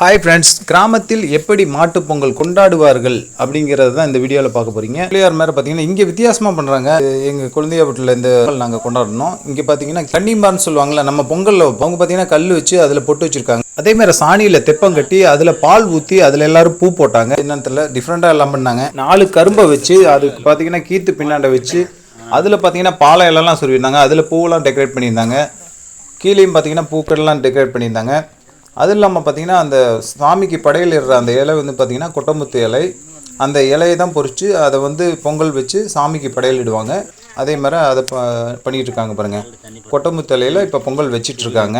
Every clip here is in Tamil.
ஹாய் ஃப்ரெண்ட்ஸ் கிராமத்தில் எப்படி மாட்டுப் பொங்கல் கொண்டாடுவார்கள் அப்படிங்கிறது தான் இந்த வீடியோவில் பார்க்க போகிறீங்க பிள்ளையார் மேலே பார்த்தீங்கன்னா இங்கே வித்தியாசமாக பண்ணுறாங்க எங்கள் குழந்தைய வீட்டில் இந்த நாங்கள் கொண்டாடணும். இங்கே பார்த்தீங்கன்னா கன்னிமார்னு சொல்லுவாங்கல்ல நம்ம பொங்கலில் அவங்க பார்த்தீங்கன்னா கல் வச்சு அதில் பொட்டு வச்சுருக்காங்க. அதே மாதிரி சாணியில் தெப்பம் கட்டி அதில் பால் ஊற்றி அதில் எல்லாரும் பூ போட்டாங்க. என்னன்னு தெரியல டிஃப்ரெண்ட்டாக எல்லாம் பண்ணாங்க. நாலு கரும்பை வச்சு அதுக்கு பார்த்தீங்கன்னா கீத்து பின்னாண்டை வச்சு அதில் பார்த்தீங்கன்னா பாலை எல்லாம் சொல்லியிருந்தாங்க அதில் பூவெல்லாம் டெக்கரேட் பண்ணியிருந்தாங்க. கீழேயும் பார்த்தீங்கன்னா பூக்கள்லாம் டெக்கரேட் பண்ணியிருந்தாங்க. அது இல்லாமல் பார்த்தீங்கன்னா அந்த சாமிக்கு படையல் இடுற அந்த இலை வந்து பார்த்தீங்கன்னா கொட்டமுத்து இலை. அந்த இலையை தான் பொறிச்சு அதை வந்து பொங்கல் வச்சு சாமிக்கு படையல் இடுவாங்க. அதே மாதிரி அதை ப பண்ணிகிட்டு இருக்காங்க பாருங்கள் கொட்டமுத்து இலையில் இப்போ பொங்கல் வச்சிட்டு இருக்காங்க.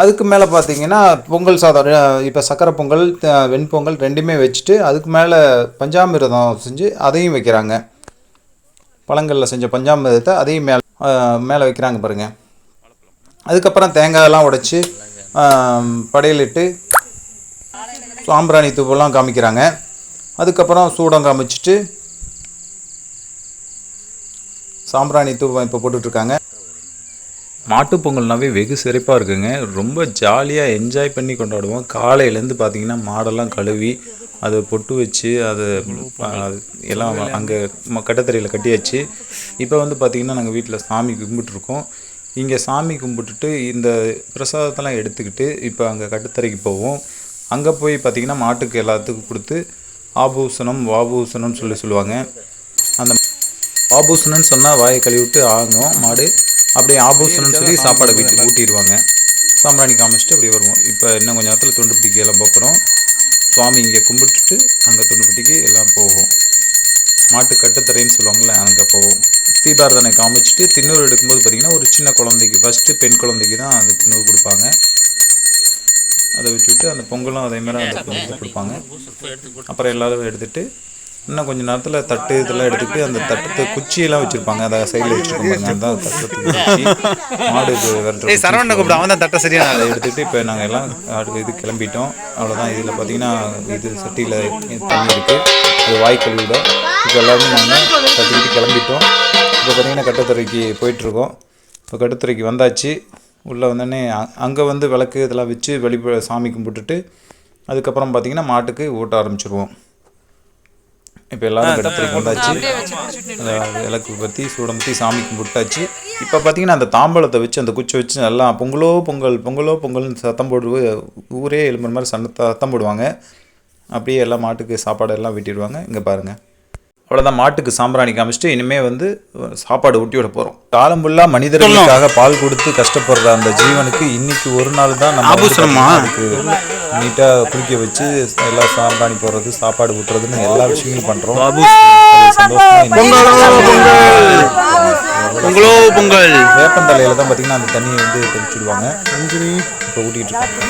அதுக்கு மேலே பார்த்தீங்கன்னா பொங்கல் சாதம் இப்போ சக்கரை பொங்கல் வெண்பொங்கல் ரெண்டுமே வச்சுட்டு அதுக்கு மேலே பஞ்சாமிர்தம் செஞ்சு அதையும் வைக்கிறாங்க. பழங்களில் செஞ்ச பஞ்சாமிரதத்தை அதையும் மேலே மேலே வைக்கிறாங்க பாருங்கள் அதுக்கப்புறம் தேங்காயெல்லாம் உடைச்சி படையலிட்டு சாம்பிராணி தூவெல்லாம் காமிக்கிறாங்க. அதுக்கப்புறம் சூடம் காமிச்சிட்டு சாம்பிராணி தூவம் இப்போ போட்டுட்ருக்காங்க. மாட்டுப் பொங்கல்னாவே வெகு சிறப்பாக இருக்குங்க. ரொம்ப ஜாலியாக என்ஜாய் பண்ணி கொண்டாடுவோம். காலையிலேருந்து பார்த்திங்கன்னா மாடெல்லாம் கழுவி அதை பொட்டு வச்சு அதை எல்லாம் அங்கே கட்டத்தரையில் கட்டியாச்சு. இப்போ வந்து பார்த்திங்கன்னா நாங்கள் வீட்டில் சாமி கும்பிட்டுருக்கோம். இங்கே சாமி கும்பிட்டுட்டு இந்த பிரசாதத்தெல்லாம் எடுத்துக்கிட்டு இப்போ அங்கே கட்டுத்தரைக்கு போவோம். அங்கே போய் பார்த்திங்கன்னா மாட்டுக்கு எல்லாத்துக்கும் கொடுத்து ஆபூசணம் வாபூசணம்னு சொல்லி சொல்லுவாங்க. அந்த ஆபூசணம்னு சொன்னால் வாயை கழுவிட்டு ஆகும் மாடு. அப்படியே ஆபூசணம்னு சொல்லி சாப்பாடை வீட்டு ஊட்டிடுவாங்க. சாம்பிராணி காமிச்சிட்டு அப்படியே வருவோம். இப்போ இன்னும் கொஞ்சம் நேரத்தில் துண்டு பிடிக்க எல்லாம் போகிறோம் சுவாமி இங்கே கும்பிட்டுட்டு அங்கே துண்டு எல்லாம் போவோம். மாட்டு கட்டுத்தரைன்னு சொல்லுவாங்கள்ல அங்கே போவோம் தீபாரதனை காமிச்சிட்டு திண்ணூறு எடுக்கும்போது பார்த்திங்கன்னா ஒரு சின்ன குழந்தைக்கு ஃபஸ்ட்டு பெண் குழந்தைக்கு தான் அந்த திண்ணூறு கொடுப்பாங்க. அதை வச்சுட்டு அந்த பொங்கலும் அதே மாதிரி அந்த பொங்கல் கொடுப்பாங்க. அப்புறம் எல்லாரும் எடுத்துட்டு இன்னும் கொஞ்ச நேரத்தில் தட்டு இதெல்லாம் எடுத்துக்கிட்டு அந்த தட்டு குச்சியெல்லாம் வச்சுருப்பாங்க. அதை சைடில் வச்சுருப்பாங்க. அதான் குச்சி மாடுக்கு விரட்டுற சரவணனை கூப்பிடு. அவன் தான் தட்ட சரியான அதை எடுத்துக்கிட்டு இப்போ நாங்கள் எல்லாம் அடுத்து இது கிளம்பிட்டோம். அவ்வளோதான் இதில் பார்த்தீங்கன்னா இது சட்டியில் தண்ணி இருக்குது அது வாய் கழுவிட இப்போ எல்லாருமே நாங்கள் கட்டிக்கிட்டு கிளம்பிட்டோம். இப்போ பார்த்தீங்கன்னா கட்டுத்துறைக்கு போயிட்டுருக்கோம். இப்போ கட்டுத்துறைக்கு வந்தாச்சு. உள்ளே வந்தோடனே அங்கே வந்து விளக்கு இதெல்லாம் வச்சு வெளிப்ப சாமி கும்பிட்டுட்டு அதுக்கப்புறம் பார்த்தீங்கன்னா மாட்டுக்கு ஊட்ட ஆரம்பிச்சிருவோம். இப்போ எல்லாரும் கட்டுத்துறைக்கு வந்தாச்சு அந்த விளக்கு பற்றி சூடம் பற்றி சாமி கும்பிட்டாச்சு. இப்போ பார்த்தீங்கன்னா அந்த தாம்பழத்தை வச்சு அந்த குச்சி வச்சு நல்லா பொங்கலோ பொங்கல் பொங்கலோ பொங்கல்னு சத்தம் போடு ஊரே எழும்புற மாதிரி சத்தம் போடுவாங்க. அப்படியே எல்லா மாட்டுக்கு சாப்பாடு எல்லாம் வெட்டிடுவாங்க. இங்கே பாருங்கள் அவ்வளோதான் மாட்டுக்கு சாம்பிராணி காமிச்சிட்டு இனிமேல் வந்து சாப்பாடு ஊட்டி விட போகிறோம் காலம் ஃபுல்லாக மனிதர்களுக்காக பால் கொடுத்து கஷ்டப்படுற அந்த ஜீவனுக்கு இன்னைக்கு ஒரு நாள் தான் நம்ம அதுக்கு நீட்டாக குளிக்க வச்சு எல்லா சாம்பிராணி போடுறது சாப்பாடு ஊட்டுறதுன்னு எல்லா விஷயங்களும் பண்ணுறோம் பொங்கலோ பொங்கல். வேப்பந்தலையில தான் பார்த்தீங்கன்னா அந்த தண்ணியை வந்து தெளிச்சுடுவாங்க. இப்போ ஊட்டிட்டு இருக்காங்க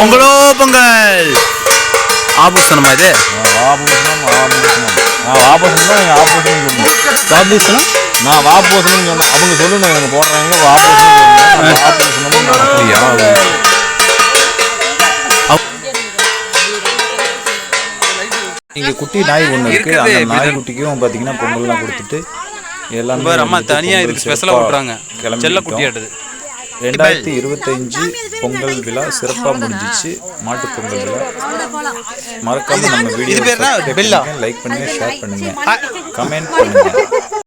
பொங்கலோ பொங்கலோ. ஆபூசணமா இது? ஆபூசணம் ஆபூசணம் நான் ஆபூசணம் எங்கள் ஆபூசணம் சொல்லணும் ஆபூசணம் நான் வாபூசணம் சொன்னேன் அவங்க சொல்லணும் எனக்கு போடுறாங்க வாபூசணம் ஆபூசணம் அப்படியா? இங்கே குட்டி நாய் ஒன்று இருக்கு. அந்த நாய்க்குட்டிக்கும் பார்த்தீங்கன்னா பொங்கல்லாம் கொடுத்துட்டு எல்லாமே பாரு, அம்மா வந்துட்டு தனியா பொங்கல் இதுக்கு ஸ்பெஷலா சிறப்பா விட்டுறாங்க. கிளம்பிட்டோம். செல்ல குட்டியாடுது ரெண்டாயிரத்தி இருபத்தஞ்சு பொங்கல் விழா சிறப்பாக முடிஞ்சிச்சு. மாட்டுப் பொங்கல் விழா. மறக்காம நம்ம வீடியோ? லைக் பண்ணுங்க ஷேர் பண்ணுங்க கமெண்ட் பண்ணுங்க.